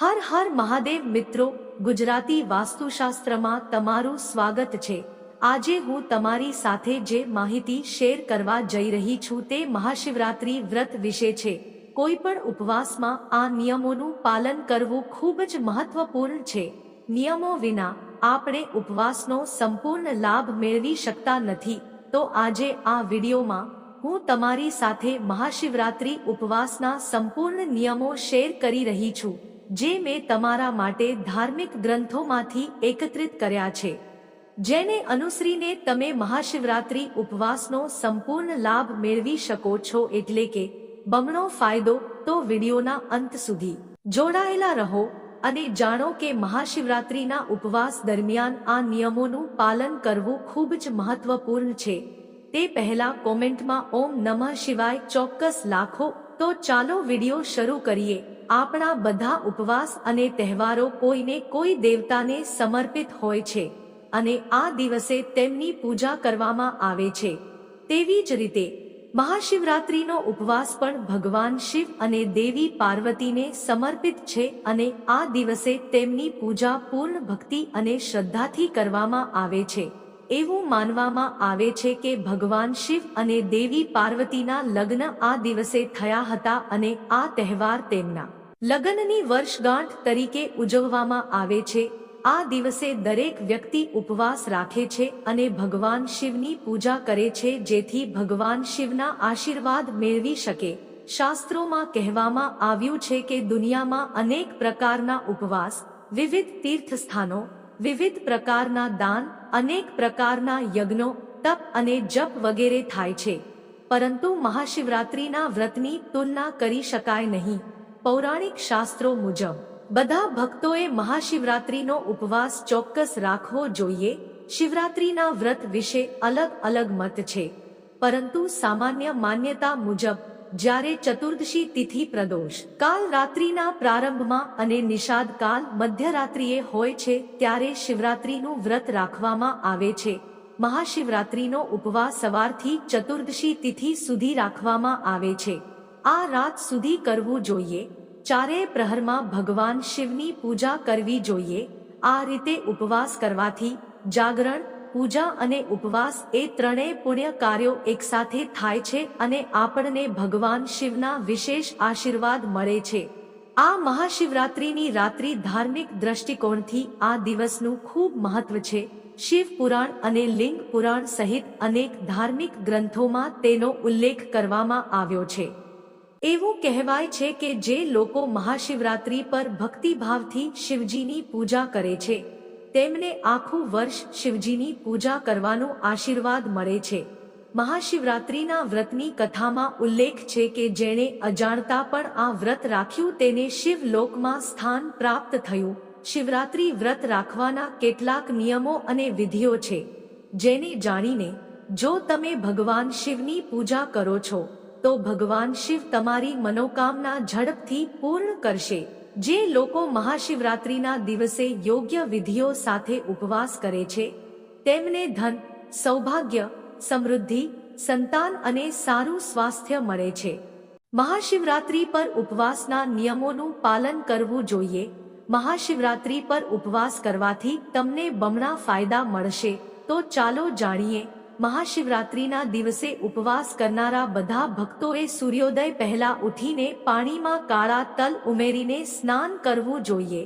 હર હર મહાદેવ મિત્રો, ગુજરાતી વાસ્તુશાસ્ત્રમાં તમારું સ્વાગત છે. આજે હું તમારી સાથે જે માહિતી શેર કરવા જઈ રહી છું તે મહાશિવરાત્રી વ્રત વિશે છે. કોઈ પણ ઉપવાસમાં આ નિયમોનું પાલન કરવું ખૂબ જ મહત્વપૂર્ણ છે. નિયમો વિના આપણે ઉપવાસનો સંપૂર્ણ લાભ મેળવી શકતા નથી. તો આજે આ વિડીયોમાં હું તમારી સાથે મહાશિવરાત્રી ઉપવાસના સંપૂર્ણ નિયમો શેર કરી રહી છું. જે મેં તમારા માટે ધાર્મિક ગ્રંથોમાંથી એકત્રિત કર્યા છે. જેને અનુસરીને તમે મહાશિવરાત્રિ ઉપવાસનો સંપૂર્ણ લાભ મેળવી શકો છો એટલે કે, બમણો ફાયદો તો વિડીયોના અંત સુધી. જોડાયેલા રહો અને જાણો કે મહાશિવરાત્રિના ઉપવાસ દરમિયાન આ નિયમોનું પાલન કરવું ખૂબ જ મહત્વપૂર્ણ છે. તે પહેલા કોમેન્ટમાં ઓમ નમઃ શિવાય ચોક્કસ લાખો તો ચાલો વિડિયો શરૂ કરીએ. આપણા બધા ઉપવાસ અને તહેવારો કોઈને કોઈ દેવતાને સમર્પિત હોય છે અને આ દિવસે તેમની પૂજા કરવામાં આવે છે. તેવી જ રીતે, મહાશિવરાત્રિનો ઉપવાસ પણ ભગવાન શિવ અને દેવી પાર્વતીને સમર્પિત છે અને આ દિવસે તેમની પૂજા પૂર્ણ ભક્તિ અને શ્રદ્ધાથી કરવામાં આવે છે. એવું માનવામાં આવે છે કે ભગવાન શિવ અને દેવી પાર્વતીના લગ્ન આ દિવસે થયા હતા અને આ તહેવાર તેમના લગ્નની વર્ષગાંઠ તરીકે ઉજવવામાં આવે છે. આ દિવસે દરેક વ્યક્તિ ઉપવાસ રાખે છે અને ભગવાન શિવની પૂજા કરે છે જેથી ભગવાન શિવના આશીર્વાદ મેળવી શકે. શાસ્ત્રોમાં કહેવામાં આવ્યું છે કે દુનિયામાં અનેક પ્રકારના ઉપવાસ, વિવિધ તીર્થસ્થાનો વિવિધ પ્રકારના દાન, અનેક પ્રકારના યજ્ઞો, તપ અને જપ વગેરે થાય છે. પરંતુ મહાશિવરાત્રિના વ્રતની તુલના કરી શકાય નહીં. પૌરાણિક શાસ્ત્રો મુજબ, બધા ભક્તોએ મહાશિવરાત્રિનો ઉપવાસ ચોક્કસ રાખવો જોઈએ. શિવરાત્રિના વ્રત વિશે અલગ અલગ મત છે. પરંતુ સામાન્ય માન્યતા મુજબ જ્યારે ચતુર્દશી તિથિ પ્રદોષ. કાલ રાત્રિના પ્રારંભમાં અને નિષાદ કાલ મધ્યરાત્રિએ હોય છે ત્યારે શિવરાત્રિનું વ્રત રાખવામાં આવે છે. મહાશિવરાત્રિનો ઉપવાસ સવારથી ચતુર્દશી તિથિ સુધી રાખવામાં આવે છે. આ રાત સુધી કરવું જોઈએ. ચારેય પ્રહરમાં ભગવાન શિવની પૂજા કરવી જોઈએ. આ રીતે ઉપવાસ કરવાથી જાગરણ પૂજા અને ઉપવાસ એ ત્રણેય પુણ્ય કાર્યો એકસાથે થાય છે અને આપણને ભગવાન શિવના વિશેષ આશીર્વાદ મળે છે. આ મહાશિવરાત્રિની રાત્રિ ધાર્મિક દ્રષ્ટિકોણથી આ દિવસનું ખૂબ મહત્વ છે. શિવ પુરાણ અને લિંગ પુરાણ સહિત અનેક ધાર્મિક ગ્રંથોમાં તેનો ઉલ્લેખ કરવામાં આવ્યો છે. એવું કહેવાય છે કે જે લોકો મહાશિવરાત્રિ પર ભક્તિભાવથી શિવજીની પૂજા કરે છે. તેમને આખું વર્ષ શિવજીની પૂજા કરવાનો આશીર્વાદ મળે છે. મહાશિવરાત્રિના વ્રતની કથામાં ઉલ્લેખ છે કે જેણે અજાણતા પણ આ વ્રત રાખ્યું તેને શિવલોકમાં સ્થાન પ્રાપ્ત થયું. શિવરાત્રિ વ્રત રાખવાના કેટલાક નિયમો અને વિધિઓ છે. જેને જાણીને, જો તમે ભગવાન શિવની પૂજા કરો છો, તો ભગવાન શિવ તમારી મનોકામના ઝડપથી પૂર્ણ કરશે. જે લોકો મહાશિવરાત્રિના દિવસે યોગ્ય વિધિઓ સાથે ઉપવાસ કરે છે, તેમને ધન, સૌભાગ્ય, સમૃદ્ધિ, સંતાન અને સારું સ્વાસ્થ્ય મળે છે. મહાશિવરાત્રિ પર ઉપવાસના નિયમોનું પાલન કરવું જોઈએ. મહાશિવરાત્રિ પર ઉપવાસ કરવાથી તમને બમણા ફાયદા મળશે. તો ચાલો જાણીએ મહાશિવરાત્રિના દિવસે ઉપવાસ કરનારા બધા ભક્તોએ સૂર્યોદય પહેલા ઉઠીને પાણીમાં કાળા તલ ઉમેરીને સ્નાન કરવું જોઈએ.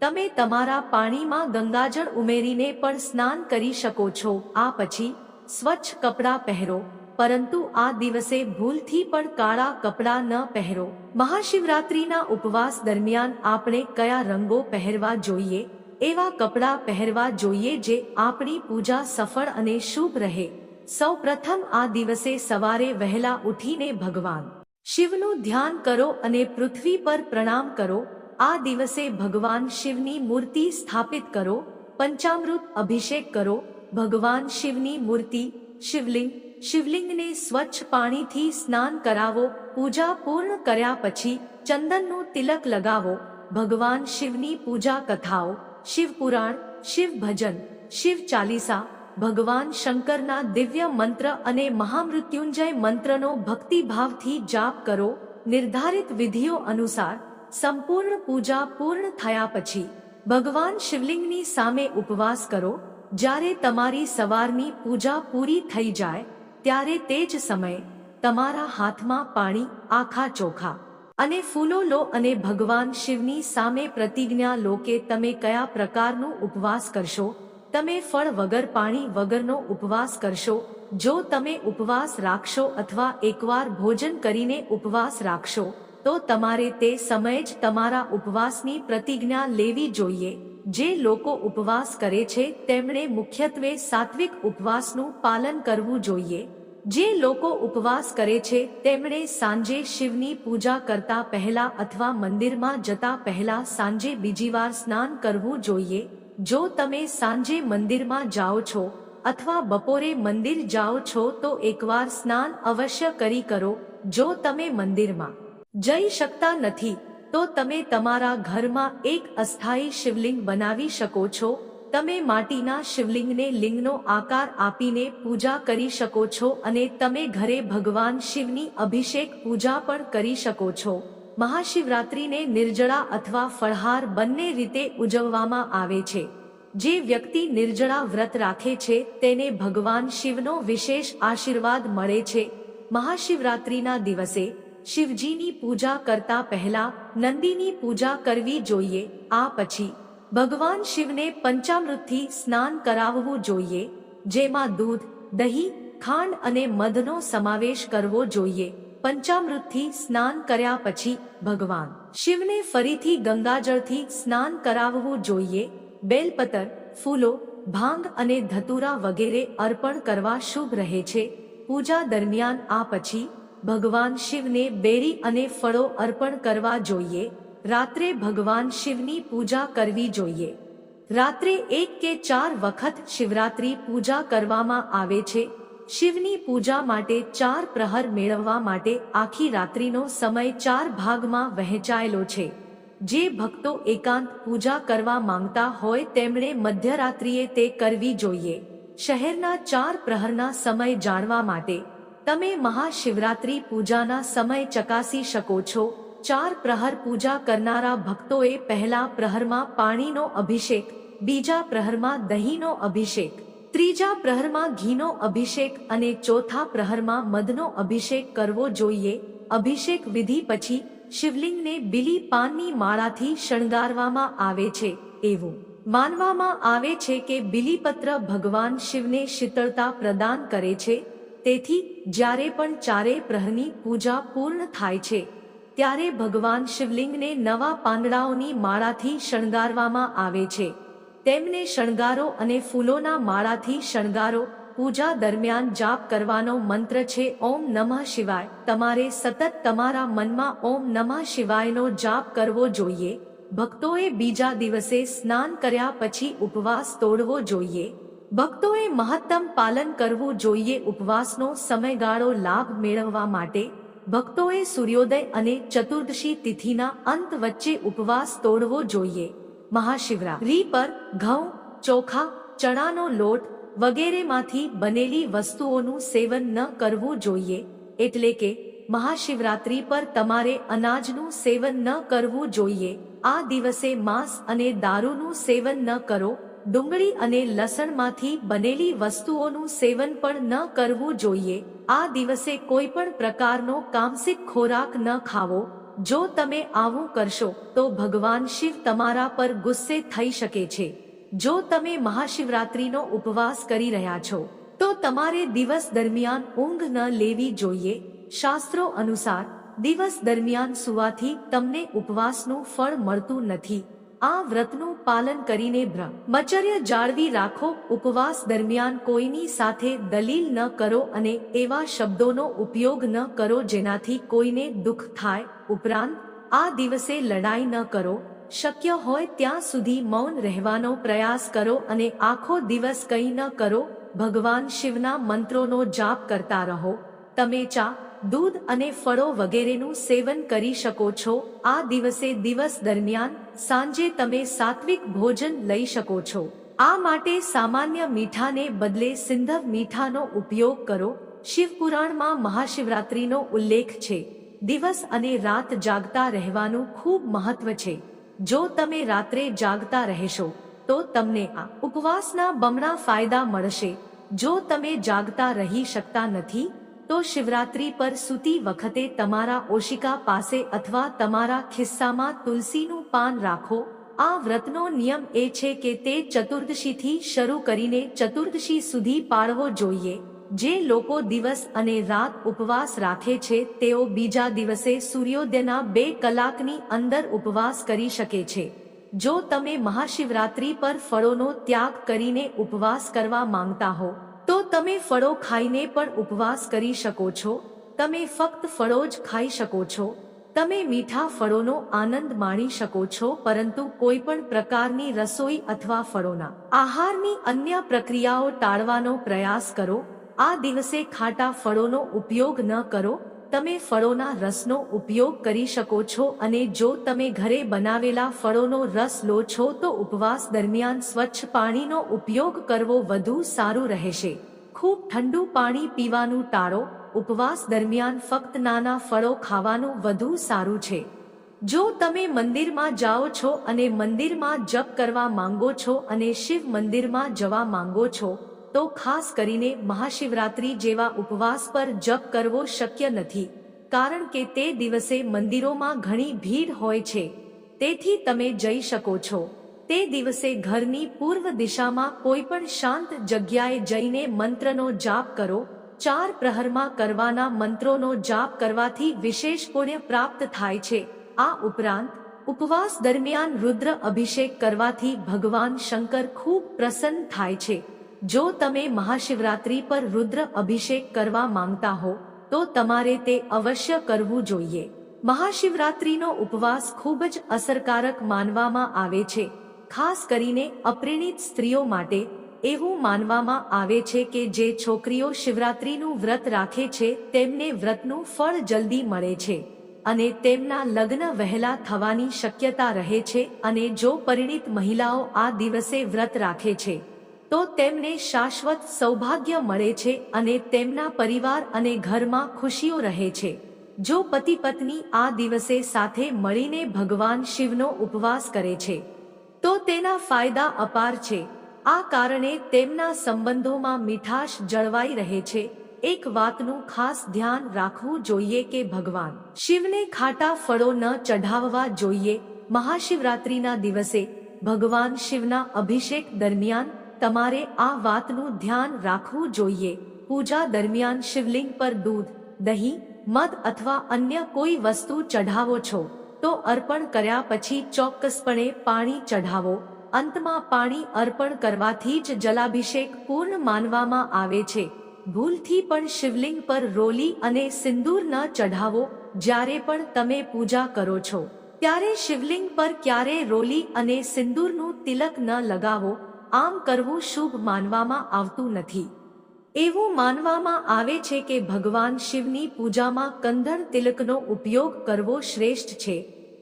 તમે તમારા પાણીમાં ગંગાજળ ઉમેરીને પણ સ્નાન કરી શકો છો. આ પછી સ્વચ્છ કપડાં પહેરો. પરંતુ આ દિવસે ભૂલથી પણ કાળા કપડાં ન પહેરો. મહાશિવરાત્રિના ઉપવાસ દરમિયાન આપણે કયા રંગો પહેરવા જોઈએ? એવા કપડાં પહેરવા જોઈએ જે આપણી પૂજા સફળ અને શુભ રહે. સૌ પ્રથમ આ દિવસે સવારે વહેલા ઉઠીને ભગવાન શિવનું ધ્યાન કરો અને પૃથ્વી પર પ્રણામ કરો. આ દિવસે ભગવાન શિવની મૂર્તિ સ્થાપિત કરો. પંચામૃત અભિષેક કરો. ભગવાન શિવની મૂર્તિ, શિવલિંગ, શિવલિંગને સ્વચ્છ પાણીથી સ્નાન કરાવો. પૂજા પૂર્ણ કર્યા પછી ચંદનનું તિલક લગાવો. ભગવાન શિવની પૂજા કથાઓ, શિવપુરાણ શિવ ભજન શિવ ચાલીસા ભગવાન શંકરના દિવ્ય મંત્ર અને મહામૃત્યુંજય મંત્રનો ભક્તિભાવથી જાપ કરો. નિર્ધારિત વિધિઓ અનુસાર સંપૂર્ણ પૂજા પૂર્ણ થયા પછી ભગવાન શિવલિંગની સામે ઉપવાસ કરો. જ્યારે તમારી સવારની પૂજા પૂરી થઈ જાય, ત્યારે તે જ સમયે તમારા હાથમાં પાણી, આખા ચોખા અને ફૂલો લો અને ભગવાન શિવની સામે પ્રતિજ્ઞા લો કે તમે કયા પ્રકારનું ઉપવાસ કરશો? તમે ફળ વગર પાણી વગરનો ઉપવાસ કરશો. જો તમે ઉપવાસ રાખશો અથવા એકવાર ભોજન કરીને ઉપવાસ રાખશો, તો તમારે તે સમયે જ તમારા ઉપવાસની પ્રતિજ્ઞા લેવી જોઈએ. જે લોકો ઉપવાસ કરે છે, તેમણે મુખ્યત્વે સાત્વિક ઉપવાસનું પાલન કરવું જોઈએ. જે લોકો ઉપવાસ કરે છે, તેમણે સાંજે શિવની પૂજા કરતા પહેલા અથવા મંદિરમાં જતા પહેલા સાંજે બીજી વાર સ્નાન કરવું જોઈએ. જો તમે સાંજે મંદિરમાં જાઓ છો અથવા બપોરે મંદિર જાઓ છો તો એકવાર સ્નાન અવશ્ય કરી કરો, જો તમે મંદિરમાં જઈ શકતા નથી, તો તમે તમારા ઘરમાં એક અસ્થાયી શિવલિંગ બનાવી શકો છો, તમે માટીના શિવલિંગને લિંગનો આકાર આપીને પૂજા કરી શકો છો અને તમે ઘરે ભગવાન શિવની અભિષેક પૂજા પણ કરી શકો છો. મહાશિવરાત્રિને નિર્જળા અથવા ફળહાર બંને રીતે ઉજવવામાં આવે છે. જે વ્યક્તિ નિર્જળા વ્રત રાખે છે, તેને ભગવાન શિવનો વિશેષ આશીર્વાદ મળે છે. મહાશિવરાત્રિના દિવસે શિવજીની પૂજા કરતા પહેલા નંદીની પૂજા કરવી જોઈએ. આ પછી ભગવાન શિવને પંચામૃતથી સ્નાન કરાવવું જોઈએ, જેમાં દૂધ, દહીં, ખાંડ અને મધનો સમાવેશ કરવો જોઈએ. પંચામૃતથી સ્નાન કર્યા પછી ભગવાન શિવને ફરીથી ગંગાજળથી સ્નાન કરાવવું જોઈએ, બેલપતર, ફૂલો, ભાંગ અને ધતુરા વગેરે અર્પણ કરવા શુભ રહે છે. પૂજા દરમિયાન આ પછી ભગવાન શિવને બેરી અને ફળો અર્પણ કરવા જોઈએ. રાત્રે ભગવાન શિવની પૂજા કરવી જોઈએ. રાત્રે એક કે ચાર વખત શિવરાત્રી પૂજા કરવામાં આવે છે. શિવની પૂજા માટે ચાર પ્રહર મેળવવા માટે આખી રાત્રિનો સમય ચાર ભાગમાં વહેંચાયેલો છે. જે ભક્તો એકાંત પૂજા કરવા માંગતા હોય તેમણે મધ્યરાત્રિએ તે કરવી જોઈએ. શહેરના ચાર પ્રહરના સમય જાણવા માટે તમે મહાશિવરાત્રી પૂજાના સમય ચકાસી શકો છો. ચાર પ્રહર પૂજા કરનારા ભક્તોએ પહેલા પ્રહરમાં પાણીનો અભિષેક, બીજા પ્રહરમાં દહીંનો અભિષેક ત્રીજા પ્રહરમાં ઘીનો અભિષેક અને ચોથા પ્રહરમાં મધનો અભિષેક કરવો જોઈએ. અભિષેક વિધિ પછી શિવલિંગને બિલી પાનની માળાથી શણગારવામાં આવે છે. એવું માનવામાં આવે છે કે બિલીપત્ર ભગવાન શિવને શીતળતા પ્રદાન કરે છે. તેથી જ્યારે પણ ચારે પ્રહરની પૂજા પૂર્ણ થાય છે, ત્યારે ભગવાન શિવલિંગને નવા પાંદડાઓની માળાથી શણગારવામાં આવે છે. તેમને શણગારો અને ફૂલોના માળાથી શણગારો, પૂજા દરમિયાન જાપ કરવાનો મંત્ર છે, ઓમ નમઃ શિવાય. તમારે સતત તમારા મનમાં ઓમ નમઃ શિવાયનો જાપ કરવો જોઈએ. ભક્તોએ બીજા દિવસે સ્નાન કર્યા પછી ઉપવાસ તોડવો જોઈએ. ભક્તોએ મહત્તમ પાલન કરવું જોઈએ ઉપવાસનો સમયગાળો લાભ મેળવવા માટે. ભક્તોએ સૂર્યોદય અને ચતુર્દશી તિથિના અંત વચ્ચે ઉપવાસ તોડવો જોઈએ. મહાશિવરાત્રી પર ઘઉં, ચોખા, ચણાનો લોટ વગેરેમાંથી બનેલી વસ્તુઓનું સેવન ન કરવું જોઈએ. એટલે કે, મહાશિવરાત્રી પર તમારે અનાજનું સેવન ન કરવું જોઈએ. આ દિવસે માંસ અને દારૂનું સેવન ન કરો. ડુંગળી અને લસણમાંથી બનેલી વસ્તુઓનું સેવન પણ ન કરવું જોઈએ. આ દિવસે કોઈ પણ પ્રકારનો કામસિક ખોરાક ન ખાવો. જો તમે આવું કરશો, તો ભગવાન શિવ તમારા પર ગુસ્સે થઈ શકે છે. જો તમે મહાશિવરાત્રીનો ઉપવાસ કરી રહ્યા છો, તો તમારે દિવસ દરમિયાન ઊંઘ ન લેવી જોઈએ. શાસ્ત્રો અનુસાર, દિવસ દરમિયાન સુવાથી તમને ઉપવાસનું ફળ મળતું નથી. આ વ્રતનું પાલન કરીને બ્રહ્મચર્ય જાળવી રાખો, ઉપવાસ દરમિયાન કોઈની સાથે દલીલ ન કરો અને એવા શબ્દોનો ઉપયોગ ન કરો જેનાથી કોઈને દુઃખ થાય. ઉપરાંત, આ દિવસે લડાઈ ન કરો, શક્ય હોય ત્યાં સુધી મૌન રહેવાનો પ્રયાસ કરો અને આખો દિવસ કંઈ ન કરો, ભગવાન શિવના મંત્રોનો જાપ કરતા રહો. તમે ચા દૂધ અને ફળો વગેરેનું સેવન કરી શકો છો. આ દિવસે દિવસ દરમિયાન સાંજે તમે સાત્વિક ભોજન લઈ શકો છો. આ માટે સામાન્ય મીઠાને બદલે સિંધવ મીઠાનો ઉપયોગ કરો. શિવપુરાણમાં મહાશિવરાત્રિનો ઉલ્લેખ છે. દિવસ અને રાત જાગતા રહેવાનું ખૂબ મહત્વ છે. જો તમે રાત્રે જાગતા રહેશો, તો તમને આ ઉપવાસના બમણા ફાયદા મળશે. જો તમે જાગતા રહી શકતા નથી તો શિવરાત્રી પર સૂતી વખતે તમારા ઓશિકા પાસે અથવા તમારા ખિસ્સામાં તુલસીનું પાન રાખો. આ વ્રતનો નિયમ એ છે કે તે ચતુર્દશીથી શરૂ કરીને ચતુર્દશી સુધી પાળવો જોઈએ. જે લોકો દિવસ અને રાત ઉપવાસ રાખે છે, તેઓ બીજા દિવસે સૂર્યોદયના બે કલાકની અંદર ઉપવાસ કરી શકે છે. જો તમે મહાશિવરાત્રી પર ફળોનો ત્યાગ કરીને ઉપવાસ કરવા માંગતા હો તો તમે ફળો ખાઈને પણ ઉપવાસ કરી શકો છો. તમે ફક્ત ફળો જ ખાઈ શકો છો. તમે મીઠા ફળોનો આનંદ માણી શકો છો, પરંતુ કોઈ પણ પ્રકારની રસોઈ અથવા ફળોના આહારની અન્ય પ્રક્રિયાઓ ટાળવાનો પ્રયાસ કરો. આ દિવસે ખાટા ફળોનો ઉપયોગ ન કરો. તમે ફળોના રસનો ઉપયોગ કરી શકો છો અને જો તમે ઘરે બનાવેલા ફળોનો રસ લો છો તો ઉપવાસ દરમિયાન સ્વચ્છ પાણીનો ઉપયોગ કરવો વધુ સારું રહેશે. ખૂબ ઠંડુ પાણી પીવાનું ટાળો. ઉપવાસ દરમિયાન ફક્ત નાના ફળો ખાવાનું વધુ સારું છે. જો તમે મંદિરમાં જાઓ છો અને મંદિરમાં જપ કરવા માંગો છો અને શિવ મંદિરમાં જવા માંગો છો તો ખાસ કરીને મહાશિવરાત્રી જેવા ઉપવાસ પર જપ કરવો શક્ય નથી, કારણ કે તે દિવસે મંદિરોમાં ઘણી ભીડ હોય છે. તેથી તમે જઈ શકો છો. તે દિવસે ઘરની પૂર્વ દિશામાં કોઈ પણ શાંત જગ્યાએ જઈને મંત્રનો જાપ કરો. ચાર પ્રહરમાં કરવાના મંત્રોનો જાપ કરવાથી વિશેષ પુણ્ય પ્રાપ્ત થાય છે. આ ઉપરાંત, ઉપવાસ દરમિયાન રુદ્ર અભિષેક કરવાથી ભગવાન શંકર ખૂબ પ્રસન્ન થાય છે. જો તમે મહાશિવરાત્રી પર રુદ્ર અભિષેક કરવા માંગતા હો, તો તમારે તે અવશ્ય કરવું જોઈએ. મહાશિવરાત્રીનો ઉપવાસ ખૂબ જ અસરકારક માનવામાં આવે છે, ખાસ કરીને અપ્રેણિત સ્ત્રીઓ માટે. એવું માનવામાં આવે છે કે જે છોકરીઓ શિવરાત્રીનું વ્રત રાખે છે, તેમને વ્રતનું ફળ જલ્દી મળે છે, અને તેમના લગ્ન વહેલા થવાની શક્યતા રહે છે, અને જો પરિણિત મહિલાઓ આ દિવસે વ્રત રાખે છે તો તેમને શાશ્વત સૌભાગ્ય મળે છે અને તેમના પરિવાર અને ઘરમાં ખુશીઓ રહે છે. જો પતિ પત્ની આ દિવસે સાથે મળીને ભગવાન શિવનો ઉપવાસ કરે છે, તો તેના ફાયદા અપાર છે. આ કારણે તેમના સંબંધોમાં મીઠાશ જળવાઈ રહે છે. એક વાતનું ખાસ ધ્યાન રાખવું જોઈએ કે ભગવાન શિવને ખાટા ફળો ન ચઢાવવા જોઈએ. મહાશિવરાત્રિના દિવસે ભગવાન શિવના અભિષેક દરમિયાન તમારે આ વાતનું ધ્યાન રાખવું જોઈએ. પૂજા દરમિયાન શિવલિંગ પર દૂધ, દહીં, મધ અથવા અન્ય કોઈ વસ્તુ ચઢાવો છો, તો અર્પણ કર્યા પછી ચોક્કસપણે પાણી ચઢાવો. અંતમાં પાણી અર્પણ કરવાથી જ જલાભિષેક પૂર્ણ માનવામાં આવે છે. ભૂલથી પણ શિવલિંગ પર રોલી અને સિંદૂર ન ચઢાવો, જ્યારે પણ તમે પૂજા કરો છો. ત્યારે શિવલિંગ પર ક્યારે રોલી અને સિંદૂરનું તિલક ન લગાવો આમ કરવું શુભ માનવામાં આવતું નથી. એવું માનવામાં આવે છે કે ભગવાન શિવની પૂજામાં કંદણ તિલકનો ઉપયોગ કરવો શ્રેષ્ઠ છે,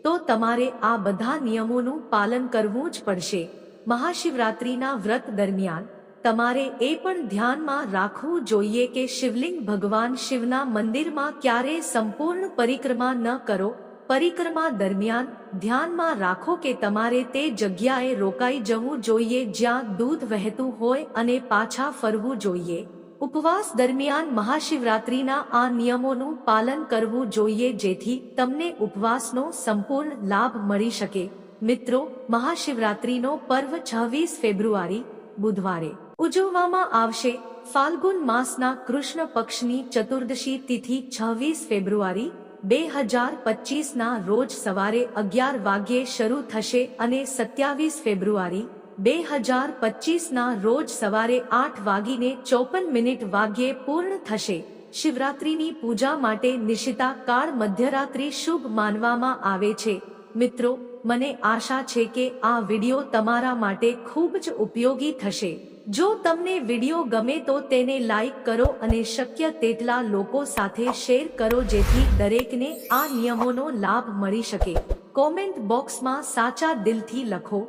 તો તમારે આ બધા નિયમોનું પાલન કરવું જ પડશે. મહાશિવરાત્રિના વ્રત દરમિયાન તમારે એ પણ ધ્યાનમાં રાખવું જોઈએ કે શિવલિંગ ભગવાન શિવના મંદિરમાં ક્યારેય સંપૂર્ણ પરિક્રમા ન કરો પરિક્રમા દરમિયાન ધ્યાનમાં રાખો કે તમારે તે જગ્યાએ રોકાઈ જવું જોઈએ જ્યાં દૂધ વહેતું હોય અને પાછા ફરવું જોઈએ. ઉપવાસ દરમિયાન મહાશિવરાત્રિના આ નિયમોનું પાલન કરવું જોઈએ જેથી તમને ઉપવાસનો સંપૂર્ણ લાભ મળી શકે. મિત્રો, મહાશિવરાત્રિનો પર્વ છવ્વીસ ફેબ્રુઆરી, બુધવારે ઉજવવામાં આવશે. ફાલ્ગુન માસના કૃષ્ણ પક્ષની ચતુર્દશી તિથિ છવ્વીસ ફેબ્રુઆરી બે હજાર પચીસના રોજ સવારે અગિયાર વાગ્યે શરૂ થશે અને સત્યાવીસ ફેબ્રુઆરી બે હજાર પચીસના રોજ સવારે આઠ વાગીને ચોપન મિનિટ વાગ્યે પૂર્ણ થશે. શિવરાત્રિની પૂજા માટે નિશિતા કાળ મધ્યરાત્રિ શુભ માનવામાં આવે છે. મિત્રો, મને આશા છે કે આ વિડિયો તમારા માટે ખૂબ જ ઉપયોગી થશે. જો તમને વિડિયો ગમે તો તેને લાઈક કરો અને શક્ય તેટલા લોકો સાથે શેર કરો જેથી દરેકને આ નિયમોનો લાભ મળી શકે. કોમેન્ટ બોક્સમાં સાચા દિલથી લખો.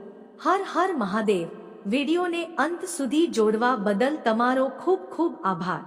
હર હર મહાદેવ. વિડીયોને અંત સુધી જોડવા બદલ તમારો ખૂબ ખૂબ આભાર.